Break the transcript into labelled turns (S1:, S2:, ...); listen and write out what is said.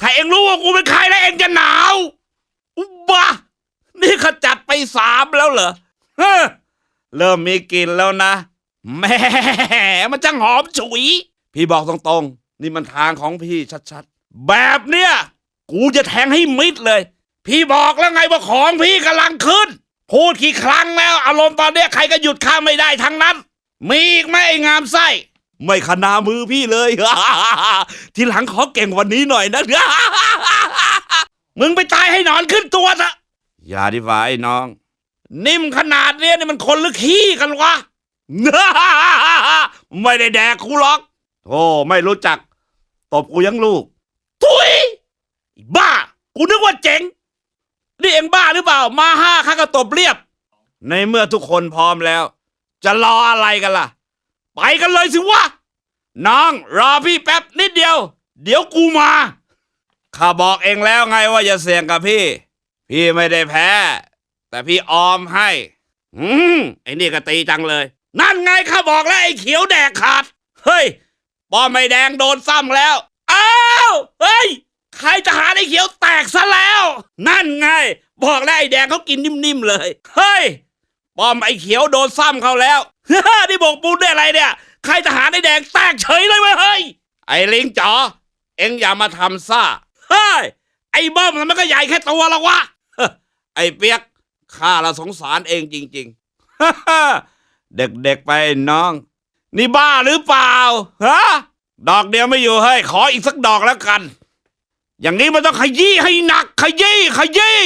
S1: ถ้าเองรู้ว่ากูเป็นใครแล้วเองจะหนาว อุบะนี่ขจัดไปสามแล้วเหรอเฮ้อเริ่มมีกลิ่นแล้วนะแหม่มันจังหอมฉุย พี่บอกตรงๆ นี่มันทางของพี่ชัดๆ แบบเนี้ยกูจะแทงให้มิดเลย พี่บอกแล้วไงว่าของพี่กำลังขึ้น พูดกี่ครั้งแล้ว อารมณ์ตอนเนี้ยใครก็หยุดข้าไม่ได้ทั้งนั้น มีอีกไหมไอ้งามไส้ ไม่ขนามือพี่เลย ทีหลังขอเก่งกวันนี้หน่อยนะ มึงไปตายให้หนอนขึ้นตัวซะอย่าดีกว่าไอ้น้อง นิ่มขนาดเนี้ยนี่มันคนหรือขี้กันวะ ไม่ได้แดกกูหรอกโธ่ไม่รู้จัก ตบกูยังลูก ทุยไอ้บ้า กูนึกว่าเจ๋ง นี่เองบ้าหรือเปล่า มาห้าข้าก็ตบเรียบ ในเมื่อทุกคนพร้อมแล้ว จะรออะไรกันล่ะ ไปกันเลยสิวะน้องรอพี่แป๊บนิดเดียว เดี๋ยวกูมา ข้าบอกเองแล้วไงว่าอย่าเสี่ยงกับพี่ พี่ไม่ได้แพ้ แต่พี่ออมให้ อืมไอ้นี่ก็ตีจังเลย นั่นไงข้าบอกแล้วไอ้เขียวแดกขาด เฮ้ย ป้อมไม่แดงโดนซ้ำแล้ว อ้าว เฮ้ย ใครจะหาไอ้เขียวแตกซะแล้ว นั่นไง บอกแล้วไอ้แดงเขากินนิ่มๆเลย เฮ้ย ป้อมไอ้เขียวโดนซ้ำเขาแล้ว นี่บอกปูนได้อะไรเนี่ย ใครทหารไอ้แดงแตกเฉยเลยเว้ยเฮ้ย ไอ้ลิงจ๋อ เอ็งอย่ามาทำซ่า เฮ้ย ไอ้บิ้มมันก็ใหญ่แค่ตัวละวะ ไอ้เปียก ข้าละสงสารเองจริงๆ เด็กๆไปน้อง นี่บ้าหรือเปล่า ฮะ ดอกเดียวไม่อยู่เฮ้ย ขออีกสักดอกแล้วกัน อย่างนี้มันต้องขยี้ให้หนัก ขยี้ ขยี้